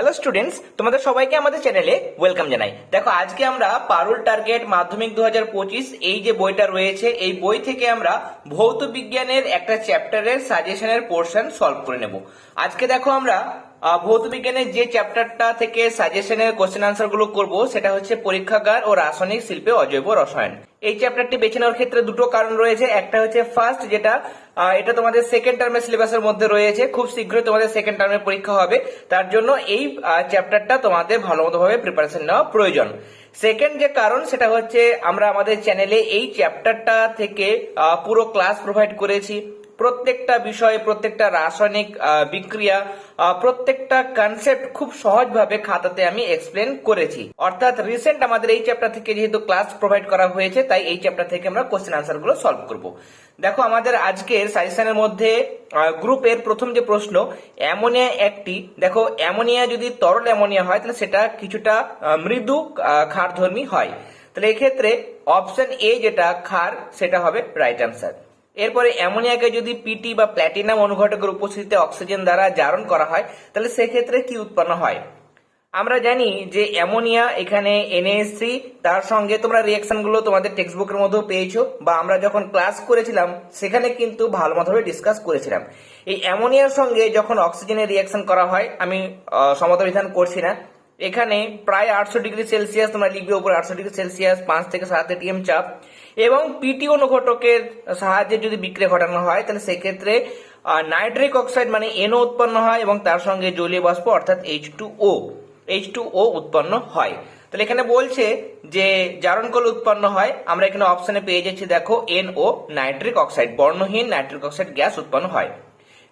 Hello students তোমাদের সবাইকে আমাদের চ্যানেলে ওয়েলকাম জানাই। দেখো, আজকে আমরা পারুল টার্গেট মাধ্যমিক দু হাজার পঁচিশ, এই যে বইটা রয়েছে, এই বই থেকে আমরা ভৌত বিজ্ঞানের একটা চ্যাপ্টারের সাজেশনের পোর্শন সলভ করে নেব। আজকে দেখো আমরা ভৌত বিজ্ঞানের যে চ্যাপ্টারটা থেকে সাজেশনের কোশ্চেন আনসারগুলো করব, সেটা হচ্ছে পরীক্ষাগার ও রাসায়নিক শিল্পে অজৈব রসায়ন। এই চ্যাপ্টারটি বেছে নেওয়ার ক্ষেত্রে দুটো কারণ রয়েছে। একটা হচ্ছে ফার্স্ট যেটা এটা তোমাদের সেকেন্ড টার্মের সিলেবাসের মধ্যে রয়েছে। খুব শীঘ্রই তোমাদের সেকেন্ড টার্মের পরীক্ষা হবে। তার জন্য এই চ্যাপ্টারটা তোমাদের ভালো মতো ভাবে প্রিপারেশন নেওয়া প্রয়োজন। সেকেন্ড যে কারণ, সেটা হচ্ছে আমরা আমাদের চ্যানেলে এই চ্যাপ্টারটা থেকে পুরো ক্লাস প্রোভাইড করেছি। প্রত্যেকটা বিষয় প্রত্যেকটা রাসায়নিক বিক্রিয়া প্রত্যেকটা কনসেপ্ট খুব সহজভাবে খাতাতে আমি এক্সপ্লেন করেছি। অর্থাৎ রিসেন্ট আমাদের এই চ্যাপ্টার থেকে যেহেতু ক্লাস প্রোভাইড করা হয়েছে তাই এই চ্যাপ্টার থেকে আমরা কোশ্চেন আনসারগুলো সলভ করব। দেখো আমাদের আজকের সাজেশনের মধ্যে আহ, গ্রুপের প্রথম যে প্রশ্ন অ্যামোনিয়া একটি দেখো অ্যামোনিয়া যদি তরল অ্যামোনিয়া হয় তাহলে সেটা কিছুটা মৃদু আহ, ক্ষারধর্মী হয়। তাহলে এক্ষেত্রে অপশন এ যেটা ক্ষার সেটা হবে রাইট অ্যান্সার এরপরে অ্যামোনিয়াকে যদি পিটি বা প্ল্যাটিনাম অনুঘটকের উপস্থিতিতে অক্সিজেন দ্বারা জারণ করা হয়, তাহলে সেক্ষেত্রে কি উৎপন্ন হয়? আমরা জানি যে অ্যামোনিয়া এখানে এনএসসি তার সঙ্গে তোমরা রিয়াকশনগুলো তোমাদের টেক্সট বুকের মধ্যেও পেয়েছ, বা আমরা যখন ক্লাস করেছিলাম, সেখানে কিন্তু ভালো মতোভাবে ডিসকাস করেছিলাম। এই অ্যামোনিয়ার সঙ্গে যখন অক্সিজেনের রিয়াকশন করা হয়, আমি সমতা বিধান করছি না, এখানে প্রায় আটশো ডিগ্রি সেলসিয়াস তোমরা লিখবে, উপরে আটশো ডিগ্রি সেলসিয়াস, পাঁচ থেকে সাত এটিএম চাপ। এবং পিটি অনুঘটকের সাহায্যে যদি বিক্রিয়া ঘটানো হয়, তাহলে সেক্ষেত্রে নাইট্রিক অক্সাইড মানে এনও উৎপন্ন হয় এবং তার সঙ্গে জলীয় বাষ্প অর্থাৎ H two O H two O উৎপন্ন হয়। তাহলে এখানে বলছে যে জারণকল উৎপন্ন হয়। আমরা এখানে অপশনে পেয়ে যাচ্ছি, দেখো এন ও নাইট্রিক অক্সাইড, বর্ণহীন নাইট্রিক অক্সাইড গ্যাস উৎপন্ন হয়।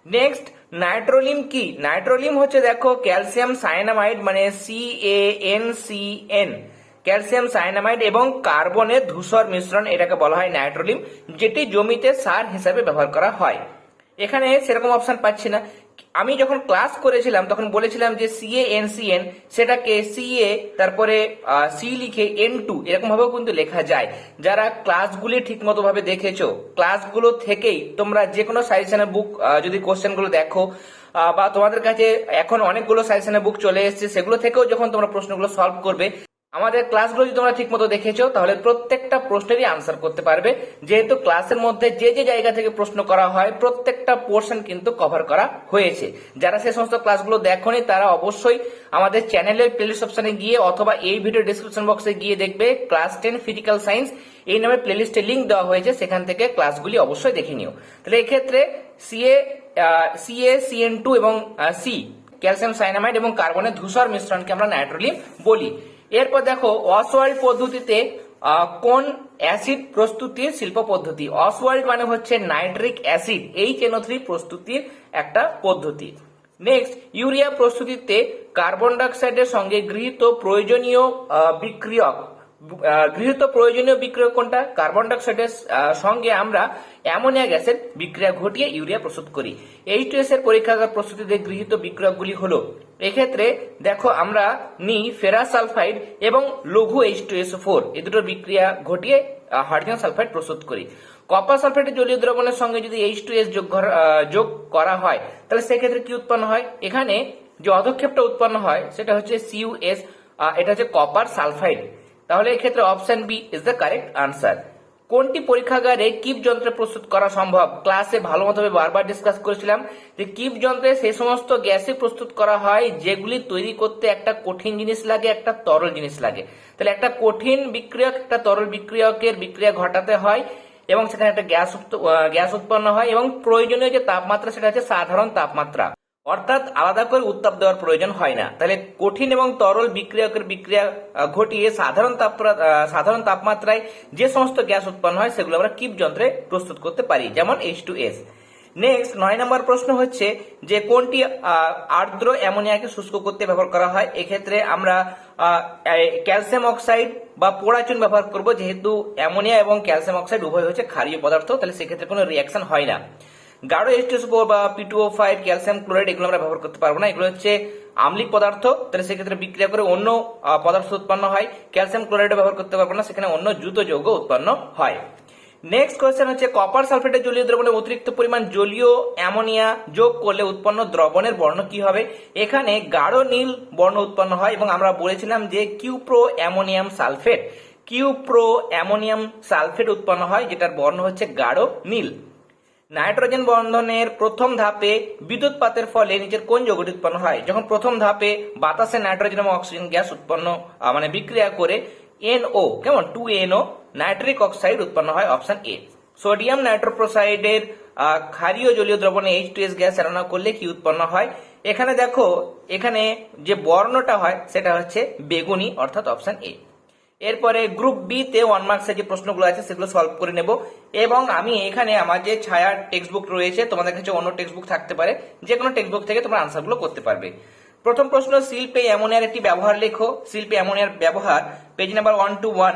নেক্সট নাইট্রোলিম কি? নাইট্রোলিম হচ্ছে, দেখো, ক্যালসিয়াম সাইনামাইড মানে C A N C N calcium cyanamide এবং কার্বনের ধূসর মিশ্রণ, এটাকে বলা হয় নাইট্রোলিম, যেটি জমিতে সার হিসাবে ব্যবহার করা হয়। এখানে সেরকম অপশন পাচ্ছি না। আমি যখন ক্লাস করেছিলাম, তখন বলেছিলাম যে সিএ এন সি এন সেটাকে সিএ তারপরে সি লিখে এন টু এরকম ভাবেও কিন্তু লেখা যায়। যারা ক্লাসগুলি ঠিক মতো ভাবে দেখেছ ক্লাসগুলো থেকেই তোমরা যে কোনো সাজেশনের বুক যদি কোশ্চেনগুলো দেখো বা তোমাদের কাছে এখন অনেকগুলো সাজেশনের বুক চলে এসেছে, সেগুলো থেকেও যখন তোমরা প্রশ্নগুলো সলভ করবে আমাদের ক্লাসগুলো যদি তোমরা ঠিক মতো দেখেছ, তাহলে প্রত্যেকটা প্রশ্নেরই আনসার করতে পারবে। যেহেতু ক্লাসের মধ্যে যে যে জায়গা থেকে প্রশ্ন করা হয়, প্রত্যেকটা পোর্শন কিন্তু কভার করা হয়েছে। যারা সে সমস্ত ক্লাসগুলো দেখোনি, তারা অবশ্যই আমাদের চ্যানেলের প্লেলিস্ট অপশনে গিয়ে অথবা এই ভিডিও ডিসক্রিপশন বক্সে গিয়ে দেখবে ক্লাস টেন ফিজিক্যাল সায়েন্স এই নামে প্লেলিস্টে লিঙ্ক দেওয়া হয়েছে, সেখান থেকে ক্লাসগুলি অবশ্যই দেখে নিও। তাহলে এক্ষেত্রে সিএ সিএ সিএন টু এবং সি ক্যালসিয়াম সাইনামাইড এবং কার্বনের ধূসর মিশ্রণকে আমরা নাইট্রোলিন বলি। এরপর দেখো অসওয়াল্ড পদ্ধতিতে কোন অ্যাসিড প্রস্তুতির শিল্প পদ্ধতি? অসওয়াল্ড মানে হচ্ছে নাইট্রিক অ্যাসিড, এই থ্রি প্রস্তুতির একটা পদ্ধতি। নেক্সট, ইউরিয়া প্রস্তুতিতে কার্বন ডাইঅক্সাইডের সঙ্গে গৃহীত প্রয়োজনীয় বিক্রিয়ক। গৃহীত প্রয়োজনীয় বিক্রিয়ক কোনটা? কার্বন ডাইঅক্সাইডের সঙ্গে আমরা অ্যামোনিয়া গ্যাসের বিক্রিয়া ঘটিয়ে ইউরিয়া প্রস্তুত করি। এইচ এর পরীক্ষাগার প্রস্তুতিতে গৃহীত বিক্রিয়কগুলি হলো, এক্ষেত্রে দেখো আমরা নি ফেরাস সালফাইড এবং লঘু এইচ টু এস ফোর এ দুটোর বিক্রিয়া ঘটিয়ে হাইড্রোজেন সালফাইড প্রস্তুত করি। কপার সালফেটের জলীয় দ্রবণের সঙ্গে যদি এইচ টু এস যোগ করা- যোগ করা হয়, তাহলে সেক্ষেত্রে কি উৎপন্ন হয়? এখানে যে অধক্ষেপটা উৎপন্ন হয়, সেটা হচ্ছে সিইউএস এটা হচ্ছে কপার সালফাইড। তাহলে এক্ষেত্রে option B is the correct answer কোনটি পরীক্ষাগারে কিপ যন্ত্রে প্রস্তুত করা সম্ভব? ক্লাসে ভালো মতোভাবে বারবার ডিসকাস করেছিলাম যে কিপ যন্ত্রে সেই সমস্ত গ্যাসে প্রস্তুত করা হয় যেগুলি তৈরি করতে একটা কঠিন জিনিস লাগে, একটা তরল জিনিস লাগে। তাহলে একটা কঠিন বিক্রিয়ক, একটা তরল বিক্রিয়কের বিক্রিয়া ঘটাতে হয় এবং সেখানে একটা গ্যাস গ্যাস উৎপন্ন হয় এবং প্রয়োজনীয় যে তাপমাত্রা সেটা হচ্ছে সাধারণ তাপমাত্রা। অর্থাৎ আলাদা করে উত্তাপ দেওয়ার প্রয়োজন হয় না। তাহলে কঠিন এবং তরল বিক্রিয়কের বিক্রিয়া ঘটিয়ে সাধারণ সাধারণ তাপমাত্রায় যে সমস্ত গ্যাস উৎপন্ন হয়, সেগুলো আমরা কিপ যন্ত্রে প্রস্তুত করতে পারি, যেমন এইচ টু এস নেক্সট নয় নম্বর প্রশ্ন হচ্ছে যে কোনটি আর্দ্র অ্যামোনিয়াকে শুষ্ক করতে ব্যবহার করা হয়? এক্ষেত্রে আমরা ক্যালসিয়াম অক্সাইড বা পোড়াচুন ব্যবহার করব, যেহেতু অ্যামোনিয়া এবং ক্যালসিয়াম অক্সাইড উভয় হচ্ছে ক্ষারীয় পদার্থ, তাহলে সেক্ষেত্রে কোনো রিয়াকশন হয় না। গাঢ় এইচ বা পিটুও ফাইভ ক্যালসিয়াম ক্লোরাইড এগুলো আমরা ব্যবহার করতে পারব না। এগুলো হচ্ছে আম্লিক পদার্থ। তাহলে সেক্ষেত্রে বিক্রিয়া করে অন্য পদার্থ উৎপন্ন হয়। ক্যালসিয়াম ক্লোরাইড ব্যবহার করতে পারব না, সেখানে অন্য জুত যৌগ উৎপন্ন হয়। নেক্সট কোয়েশ্চেন হচ্ছে কপার সালফেটের জলীয় দ্রবণে অতিরিক্ত পরিমাণ জলীয় অ্যামোনিয়া যোগ করলে উৎপন্ন দ্রবণের বর্ণ কি হবে? এখানে গাঢ় নীল বর্ণ উৎপন্ন হয় এবং আমরা বলেছিলাম যে cupro ammonium sulphate cupro ammonium sulphate উৎপন্ন হয়, যেটার বর্ণ হচ্ছে গাঢ় নীল। নাইট্রোজেন বন্ধনের প্রথম ধাপে বিদ্যুৎ পাতের ফলে নিচের কোন যৌগটি উৎপন্ন হয়? যখন প্রথম ধাপে বাতাসে নাইট্রোজেন এবং অক্সিজেন গ্যাস উৎপন্ন মানে বিক্রিয়া করে এনও কেমন? টু এনও নাইট্রিক অক্সাইড উৎপন্ন হয় অপশন এ সোডিয়াম নাইট্রোপ্রোসাইডের ক্ষারীয় জলীয় দ্রবণে এইচ টু এস গ্যাস চালনা করলে কি উৎপন্ন হয়? এখানে দেখো, এখানে যে বর্ণটা হয়, সেটা হচ্ছে বেগুনি, অর্থাৎ অপশন এ এরপরে গ্রুপ বি তে ওয়ান মার্কসের যে প্রশ্নগুলো আছে সেগুলো সলভ করে নেব। এবং আমি এখানে আমার যে ছায়া টেক্সট বুক রয়েছে, তোমাদের কাছে অন্য টেক্সট বুক থাকতে পারে যে কোনো টেক্সট বুক থেকে তোমরা আনসারগুলো করতে পারবে। প্রথম প্রশ্ন, শিল্পে অ্যামোনিয়ার একটি ব্যবহার লেখো। শিল্পে অ্যামোনিয়ার ব্যবহার page number one two one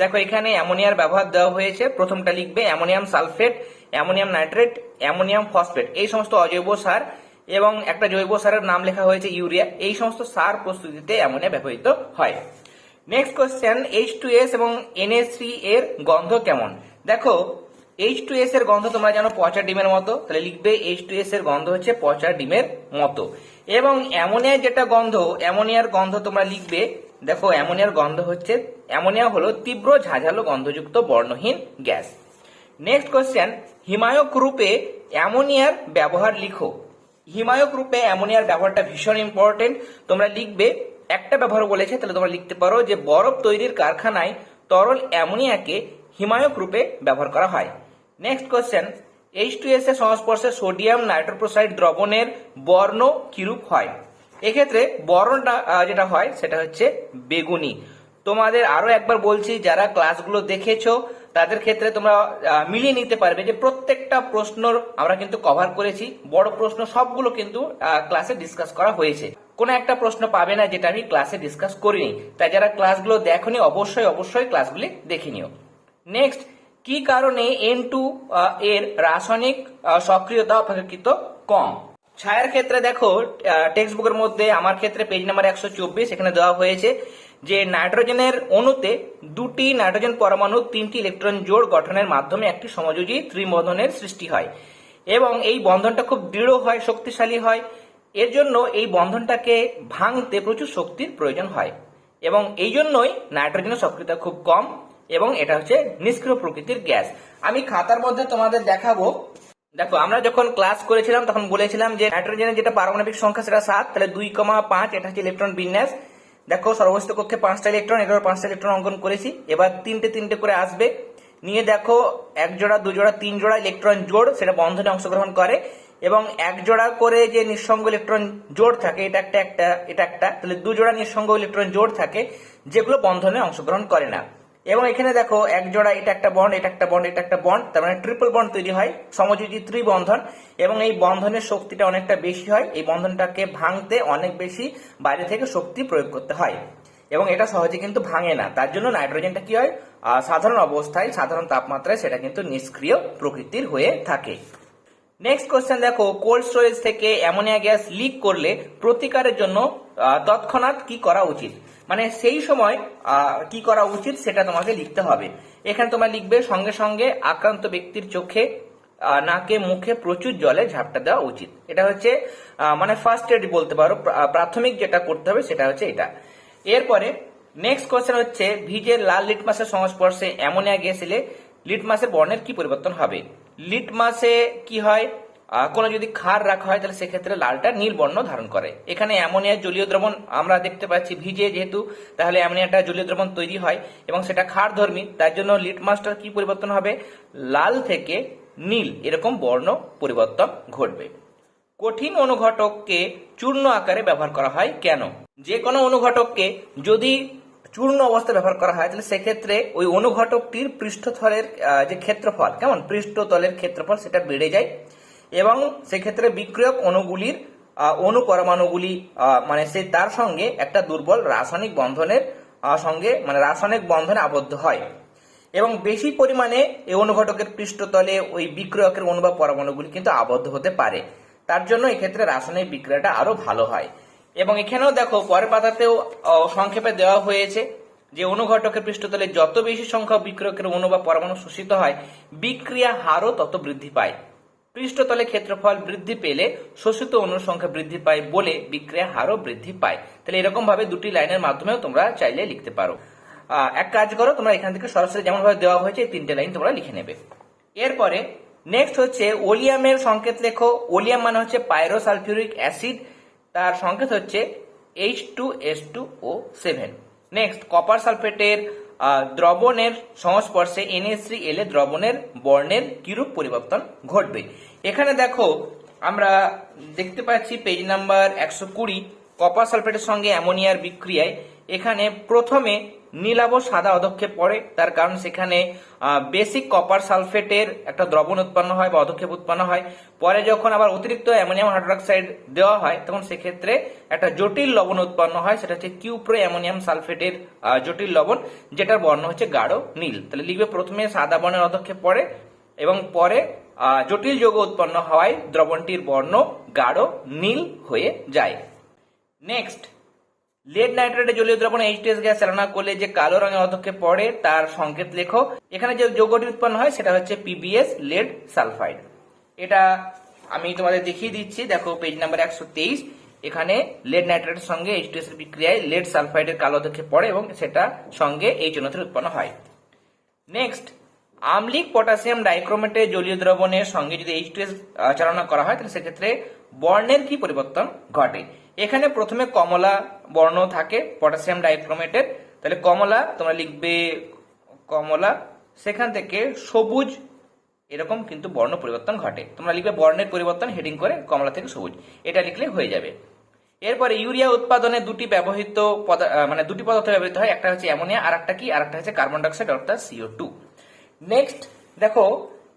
দেখো, এখানে অ্যামোনিয়ার ব্যবহার দেওয়া হয়েছে। প্রথমটা লিখবে, ammonium sulphate, ammonium nitrate, ammonium phosphate. এই সমস্ত অজৈব সার এবং একটা জৈব সারের নাম লেখা হয়েছে ইউরিয়া। এই সমস্ত সার প্রস্তুতিতে অ্যামোনিয়া ব্যবহৃত হয়। Next question H two S এবং এনএস থ্রি এর গন্ধ কেমন? দেখো এইচ টু এস এর গন্ধ তোমরা জানো পচা ডিমের মতো, তাহলে লিখবে এইচ টু এস এর গন্ধ হচ্ছে পচা ডিমের মতো। এবং অ্যামোনিয়ার যেটা গন্ধ, অ্যামোনিয়ার গন্ধ তোমরা লিখবে, দেখো অ্যামোনিয়ার গন্ধ হচ্ছে, অ্যামোনিয়া হলো তীব্র ঝাঁঝালো গন্ধযুক্ত বর্ণহীন গ্যাস। নেক্সট কোয়েশ্চেন হিমায়ক রূপে অ্যামোনিয়ার ব্যবহার লিখো। হিমায়ক রূপে অ্যামোনিয়ার ব্যবহারটা ভীষণ ইম্পর্টেন্ট তোমরা লিখবে একটা ব্যবহার বলেছে, তাহলে তোমরা লিখতে পারো যে বরফ তৈরির কারখানায় তরল অ্যামোনিয়াকে হিমায়ক রূপে ব্যবহার করা হয়। Next question H two S এর সংস্পর্শে সোডিয়াম নাইট্রোপ্রোসাইড দ্রবণের বর্ণ কিরূপ হয়? এক্ষেত্রে বর্ণটা যেটা হয় সেটা হচ্ছে বেগুনি। তোমাদের আরও একবার বলছি, যারা ক্লাসগুলো দেখেছ, তাদের ক্ষেত্রে তোমরা মিলিয়ে নিতে পারবে যে প্রত্যেকটা প্রশ্নর আমরা কিন্তু কভার করেছি। বড় প্রশ্ন সবগুলো কিন্তু ক্লাসে ডিসকাস করা হয়েছে। কোনো একটা প্রশ্ন পাবে না যেটা আমি ক্লাসে ডিসকাস করিনি। তাই যারা ক্লাসগুলো দেখোনি, অবশ্যই অবশ্যই ক্লাসগুলি দেখে নিও। নেক্সট কি কারণে এন টু এর রাসায়নিক সক্রিয়তা অপেক্ষাকৃত কম? ছায়ার ক্ষেত্রে দেখো টেক্সট বুকের মধ্যে আমার ক্ষেত্রে পেজ নাম্বার একশো চব্বিশ, এখানে দেওয়া হয়েছে যে নাইট্রোজেনের অণুতে দুটি নাইট্রোজেন পরমাণু, তিনটি ইলেকট্রন জোড় গঠনের মাধ্যমে একটি সমযোজী ত্রিবন্ধনের সৃষ্টি হয়। এবং এই বন্ধনটা খুব দৃঢ় হয়, শক্তিশালী হয়। এর জন্য এই বন্ধনটাকে ভাঙতে প্রচুর শক্তির প্রয়োজন হয়। এবং এই জন্যই নাইট্রোজেনের সক্রিয়তা খুব কম এবং এটা হচ্ছে নিষ্ক্রিয় প্রকৃতির গ্যাস। আমি খাতার মধ্যে তোমাদের দেখাবো। দেখো, আমরা যখন ক্লাস করেছিলাম, তখন বলেছিলাম যে নাইট্রোজেনের যেটা পারমাণবিক সংখ্যা সেটা সাত, তাহলে দুই কমা পাঁচ, এটা হচ্ছে ইলেকট্রন বিন্যাস। দেখো সর্বস্থ কক্ষে পাঁচটা ইলেকট্রন এটার পাঁচটা ইলেকট্রন অঙ্কন করেছি। এবার তিনটে তিনটে করে আসবে। নিয়ে দেখো, এক জোড়া, দু জোড়া, তিন জোড়া ইলেকট্রন জোড়, সেটা বন্ধনে অংশগ্রহণ করে। এবং এক জোড়া করে যে নিঃসঙ্গ ইলেকট্রন জোড় থাকে, এটা একটা একটা, এটা একটা, তাহলে দু জোড়া নিঃসঙ্গ ইলেকট্রন জোড় থাকে, যেগুলো বন্ধনে অংশগ্রহণ করে না। এবং এখানে দেখো, এক জোড়া, এটা একটা বন্ড এটা একটা বন্ড এটা একটা বন্ড তার মানে ট্রিপল বন্ড তৈরি হয়, সমযোজী ত্রিবন্ধন, এবং এই বন্ধনের শক্তিটা অনেকটা বেশি হয়, এই বন্ধনটাকে ভাঙতে অনেক বেশি বাইরে থেকে শক্তি প্রয়োগ করতে হয়। এবং এটা সহজে কিন্তু ভাঙে না, তার জন্য নাইট্রোজেনটা কি হয়? সাধারণ অবস্থায় সাধারণ তাপমাত্রায় সেটা কিন্তু নিষ্ক্রিয় প্রকৃতির হয়ে থাকে। নেক্সট কোশ্চেন দেখো কোল্ড স্টোরেজ থেকে অ্যামোনিয়া গ্যাস লিক করলে প্রতিকারের জন্য তৎক্ষণাৎ কি করা উচিত? মানে সেই সময় কি করা উচিত সেটা তোমাকে লিখতে হবে। এখানে তোমার লিখবে, সঙ্গে সঙ্গে আক্রান্ত ব্যক্তির চোখে নাকে মুখে প্রচুর জলে ঝাপটা দেওয়া উচিত। এটা হচ্ছে মানে ফার্স্ট এড বলতে পারো প্রাথমিক যেটা করতে হবে সেটা হচ্ছে এটা। এরপরে নেক্সট কোশ্চেন হচ্ছে, ভিজে লাল লিটমাসের সংস্পর্শে অ্যামোনিয়া গ্যাস এলে লিটমাসের বর্ণের কি পরিবর্তন হবে? লিটমাসে কি হয়? কোনো যদি ক্ষার রাখা হয়, তাহলে সেক্ষেত্রে লালটা নীল বর্ণ ধারণ করে। এখানে অ্যামোনিয়ার জলীয় দ্রবণ আমরা দেখতে পাচ্ছি ভিজে যেহেতু, তাহলে অ্যামোনিয়াটা জলীয় দ্রবণ তৈরি হয় এবং সেটা ক্ষার ধর্মী তার জন্য লিট লিটমাসটার কি পরিবর্তন হবে? লাল থেকে নীল, এরকম বর্ণ পরিবর্তন ঘটবে। কঠিন অনুঘটককে চূর্ণ আকারে ব্যবহার করা হয় কেন? যে কোনো অনুঘটককে যদি চূর্ণ অবস্থায় ব্যবহার করা হয়, তাহলে সেক্ষেত্রে ওই অনুঘটকটির পৃষ্ঠতলের যে ক্ষেত্রফল, কেমন? পৃষ্ঠতলের ক্ষেত্রফল সেটা বেড়ে যায় এবং সেক্ষেত্রে বিক্রিয়ক অণুগুলির অণু পরমাণুগুলি মানে সে তার সঙ্গে একটা দুর্বল রাসায়নিক বন্ধনের সঙ্গে মানে রাসায়নিক বন্ধনে আবদ্ধ হয়। এবং বেশি পরিমাণে এই অনুঘটকের পৃষ্ঠতলে ওই বিক্রিয়কের অণু পরমাণুগুলি কিন্তু আবদ্ধ হতে পারে। তার জন্য এক্ষেত্রে রাসায়নিক বিক্রিয়াটা আরও ভালো হয়। এবং এখানেও দেখো, পরের পাতাতেও সংক্ষেপে দেওয়া হয়েছে যে অনুঘটকের পৃষ্ঠতলে যত বেশি সংখ্যক বিক্রিয়কের অণু বা পরমাণু শোষিত হয়, বিক্রিয়া হারও তত বৃদ্ধি পায়। পৃষ্ঠতলে ক্ষেত্রফল বৃদ্ধি পেলে শোষিত অণুর সংখ্যা বৃদ্ধি পায় বলে বিক্রিয়া হারও বৃদ্ধি পায়। তাহলে এরকম ভাবে দুটি লাইনের মাধ্যমেও তোমরা চাইলে লিখতে পারো। এক কাজ করো, তোমরা এখান থেকে সরাসরি যেমন ভাবে দেওয়া হয়েছে, এই তিনটে লাইন তোমরা লিখে নেবে। এরপরে নেক্সট হচ্ছে ওলিয়ামের সংকেত লেখো। ওলিয়াম মানে হচ্ছে পাইরোসালফিউরিক অ্যাসিড। তার সংকেত হচ্ছে H two S two O seven next copper সালফেটের দ্রবণের সংস্পর্শে এনএস থ্রি এলে দ্রবণের বর্ণের কিরূপ পরিবর্তন ঘটবে? এখানে দেখো, আমরা দেখতে পাচ্ছি পেজ নাম্বার একশো কুড়ি কপার সালফেটের সঙ্গে অ্যামোনিয়ার বিক্রিয়ায় এখানে প্রথমে নীলাভ সাদা অধক্ষেপ পড়ে। তার কারণ সেখানে বেসিক কপার সালফেটের একটা দ্রবণ উৎপন্ন হয় বা অধক্ষেপ উৎপন্ন হয়। পরে যখন আবার অতিরিক্ত অ্যামোনিয়াম হাইড্রোক্সাইড দেওয়া হয়, তখন সেক্ষেত্রে একটা জটিল লবণ উৎপন্ন হয়, সেটা হচ্ছে কিউপ্রো অ্যামোনিয়াম সালফেটের জটিল লবণ, যেটার বর্ণ হচ্ছে গাঢ় নীল। তাহলে লিখবে প্রথমে সাদা বর্ণের অধক্ষেপ পড়ে এবং পরে জটিল যৌগ উৎপন্ন হওয়ায় দ্রবণটির বর্ণ গাঢ় নীল হয়ে যায়। নেক্সট লেড নাইট্রেটে জলীয় দ্রবণে এইচটিএস গ্যাস চালনা করলে যে কালো রঙের অধক্ষে পড়ে, তার সংকেত লেখো। এখানে যে যৌগটি উৎপন্ন হয়, সেটা হচ্ছে পিবিএস লেড সালফাইড এটা আমি তোমাদের দেখিয়ে দিচ্ছি। দেখো পেজ নাম্বার একশো তেইশ। এখানে লেড নাইট্রেটের সঙ্গে এইচটিএস এর বিক্রিয়ায় লেড সালফাইডের কালো অধক্ষে পড়ে এবং সেটা সঙ্গে এই জন্য উৎপন্ন হয়। নেক্সট আমলিক পটাশিয়াম ডাইক্রোমেটে জলীয় দ্রবণের সঙ্গে যদি এইচ টু এস চালনা করা হয়, তাহলে সেক্ষেত্রে বর্ণের কি পরিবর্তন ঘটে? এখানে প্রথমে কমলা বর্ণ থাকে, পটাশিয়াম ডাইক্রোমেটের তাহলে কমলা, তোমরা লিখবে কমলা। সেখান থেকে সবুজ, এরকম কিন্তু বর্ণ পরিবর্তন ঘটে। তোমরা লিখবে বর্ণের পরিবর্তন হেডিং করে কমলা থেকে সবুজ। এটা লিখলে হয়ে যাবে। এরপরে ইউরিয়া উৎপাদনে দুটি ব্যবহৃত মানে দুটি পদার্থ ব্যবহৃত হয়। একটা হচ্ছে অ্যামোনিয়া আর একটা কি? আর একটা হচ্ছে কার্বন ডাইঅক্সাইড, অর্থাৎ সিও টু নেক্সট দেখো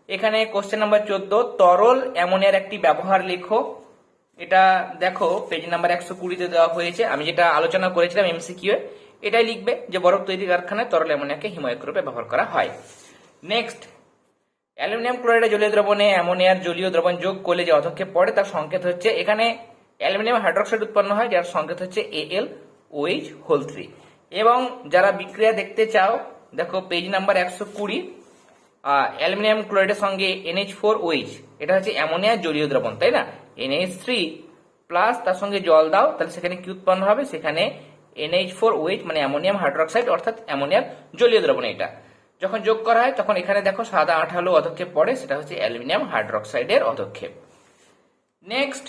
এখানে কোশ্চেন নাম্বার চোদ্দ, তরল অ্যামোনিয়ার একটি ব্যবহার লেখো। এটা দেখো পেজ নাম্বার একশো কুড়িতে দেওয়া হয়েছে। আমি যেটা আলোচনা করেছিলাম এমসিকিউ এটাই লিখবে যে বরফ তৈরি কারখানায় তরল অ্যামোনিয়াকে হিমায়ক রূপে ব্যবহার করা হয়। নেক্সট অ্যালুমিনিয়াম ক্লোরাইডে জলীয় দ্রবণে অ্যামোনিয়ার জলীয় দ্রবণ যোগ করলে যে অধক্ষেপ পড়ে তার সংকেত হচ্ছে এখানে অ্যালুমিনিয়াম হাইড্রোক্সাইড উৎপন্ন হয়, যার সংকেত হচ্ছে এএল ওএইচ হোল থ্রি এবং যারা বিক্রিয়া দেখতে চাও, দেখো পেজ নাম্বার একশো কুড়ি অ্যালুমিনিয়াম ক্লোরাইডের সঙ্গে এনএইচ ফোর ওএইচ এটা হচ্ছে অ্যামোনিয়ার জলীয় দ্রবণ, তাই না? এনএইচ থ্রি প্লাস তার সঙ্গে জল দাও, তাহলে সেখানে কি উৎপন্ন হবে? সেখানে এনএইচ ফোর ওএইচ মানে অ্যামোনিয়াম হাইড্রোক্সাইড, অর্থাৎ অ্যামোনিয়ার জলীয় দ্রবণ এটা। যখন যোগ করা হয়, তখন এখানে দেখো সাদা আঠালো অধক্ষেপ পড়ে, সেটা হচ্ছে অ্যালুমিনিয়াম হাইড্রোক্সাইডের অধক্ষেপ। নেক্সট,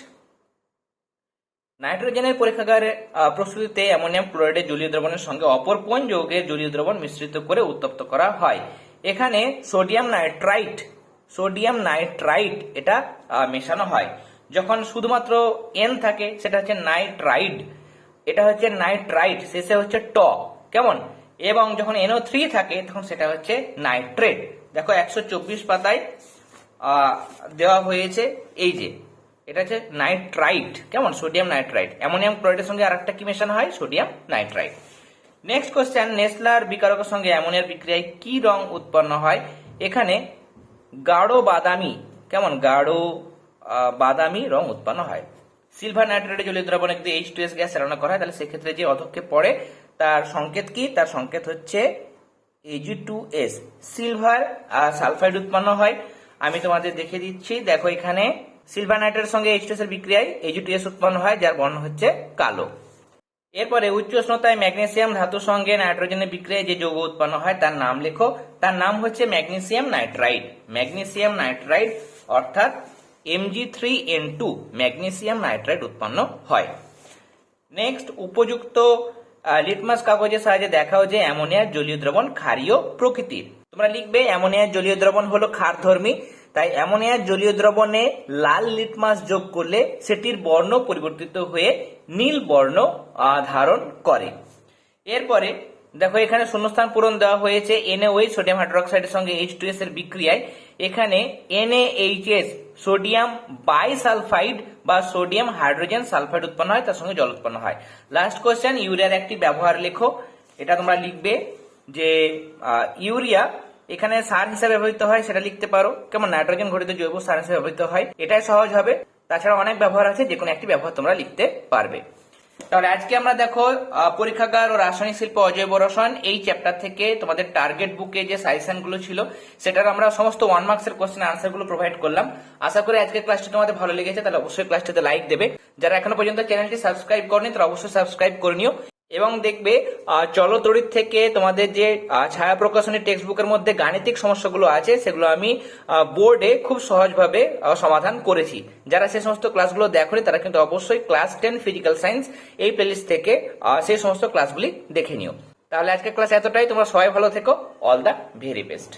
নাইট্রোজেনের পরীক্ষাগারে প্রস্তুতিতে অ্যামোনিয়াম ক্লোরাইডের জলীয় দ্রবণের সঙ্গে অপর কোন যৌগের জলীয় দ্রবণ মিশ্রিত করে উত্তপ্ত করা হয়? এখানে সোডিয়াম নাইট্রাইট সোডিয়াম নাইট্রাইট এটা মেশানো হয়। যখন শুধুমাত্র এন থাকে, সেটা হচ্ছে নাইট্রাইড এটা হচ্ছে নাইট্রাইট শেষে হচ্ছে ট কেমন? এবং যখন এনও থ্রি থাকে, তখন সেটা হচ্ছে নাইট্রেট দেখো একশো চব্বিশ পাতায় দেওয়া হয়েছে এই যে, এটা হচ্ছে নাইট্রাইট কেমন? সোডিয়াম নাইট্রাইট অ্যামোনিয়াম ক্লোরাইডের সঙ্গে আরেকটা কি মেশানো হয়? Sodium nitrite next question Nessler বিকারকের সঙ্গে অ্যামোনিয়ার বিক্রিয়ায় কি রং উৎপন্ন হয়? এখানে গাঢ় বাদামি, কেমন? গাঢ় বাদামি রং উৎপন্ন হয়। সিলভার নাইট্রেটে জলীয় দ্রবণে যদি এইচ টু এস গ্যাস চালনা করা হয়। তাহলে সেক্ষেত্রে যে অধক্ষেপ পড়ে, তার সংকেত কি? তার সংকেত হচ্ছে এজি টু এস সিলভার আর সালফাইড উৎপন্ন হয়। আমি তোমাদের দেখে দিচ্ছি। দেখো এখানে সিলভার নাইট্রেটের সঙ্গে এইচ টু এস এর বিক্রিয়ায় এজি টু এস উৎপন্ন হয়, যার বর্ণ হচ্ছে কালো। এরপরে উচ্চ উষ্ণতায় ম্যাগনেসিয়াম ধাতুর সঙ্গে নাইট্রোজেনের বিক্রিয়ায় যে যৌগ উৎপন্ন হয় তার নাম লেখো। তার নাম হচ্ছে ম্যাগনেসিয়াম নাইট্রাইড। ম্যাগনেসিয়াম নাইট্রাইড অর্থাৎ MG three N two magnesium nitride উৎপন্ন হয়। নেক্সট, উপযুক্ত লিটমাস কাগজের সাহায্যে দেখাও যে অ্যামোনিয়ার জলীয় দ্রবণ ক্ষারীয় প্রকৃতির। তোমরা লিখবে, অ্যামোনিয়ার জলীয় দ্রবণ হলো ক্ষারধর্মী তাই অ্যামোনিয়ার জলীয় দ্রবণে লাল লিটমাস যোগ করলে সেটির বর্ণ পরিবর্তিত হয়ে নীল বর্ণ ধারণ করে। এরপরে, দেখো এখানে শূন্যস্থান পূরণ দেওয়া হয়েছে এনএওএইচ সোডিয়াম হাইড্রোক্সাইডের সঙ্গে এইচ টু এস এর বিক্রিয়ায়। এখানে এনএএইচএস সোডিয়াম বাইসালফাইড বা সোডিয়াম হাইড্রোজেন সালফাইড উৎপন্ন হয়, তার সঙ্গে জল উৎপন্ন হয়। লাস্ট কোয়েশ্চেন ইউরিয়ার একটি ব্যবহার লেখো। এটা তোমরা লিখবে যে ইউরিয়া এখানে সার হিসেবে ব্যবহৃত হয়, সেটা লিখতে পারো। কেমন? নাইট্রোজেন ঘটিত জৈব সার হিসেবে ব্যবহৃত হয়। এটাই সহজ হবে। তাছাড়া অনেক ব্যবহার আছে যে কোনো একটি ব্যবহার তোমরা লিখতে পারবে। তাহলে আজকে আমরা দেখো পরীক্ষাগার ও রাসায়নিক শিল্প অজয় বরসন এই চ্যাপ্টার থেকে তোমাদের টার্গেট বুকে যে সাজেশনগুলো ছিল, সেটার আমরা সমস্ত ওয়ান মার্কস এর কোশ্চেন আনসারগুলো প্রোভাইড করলাম। আশা করি আজকের ক্লাসটি তোমাদের ভালো লেগেছে, তাহলে অবশ্যই ক্লাসটিতে লাইক দেবে। যারা এখনও পর্যন্ত চ্যানেলটি সাবস্ক্রাইব করেনি, তারা অবশ্যই সাবস্ক্রাইব করে নিও। এবং দেখবে চলতরিত থেকে তোমাদের যে ছায়া প্রকাশনী টেক্সট বুকের মধ্যে গাণিতিক সমস্যাগুলো আছে, সেগুলো আমি বোর্ডে খুব সহজভাবে সমাধান করেছি। যারা সেই সমস্ত ক্লাসগুলো দেখোনি, তারা কিন্তু অবশ্যই ক্লাস টেন ফিজিক্যাল সায়েন্স এই প্লেলিস্ট থেকে সেই সমস্ত ক্লাসগুলি দেখে নিও। তাহলে আজকের ক্লাস এতটাই। তোমরা সবাই ভালো থেকো। All the very best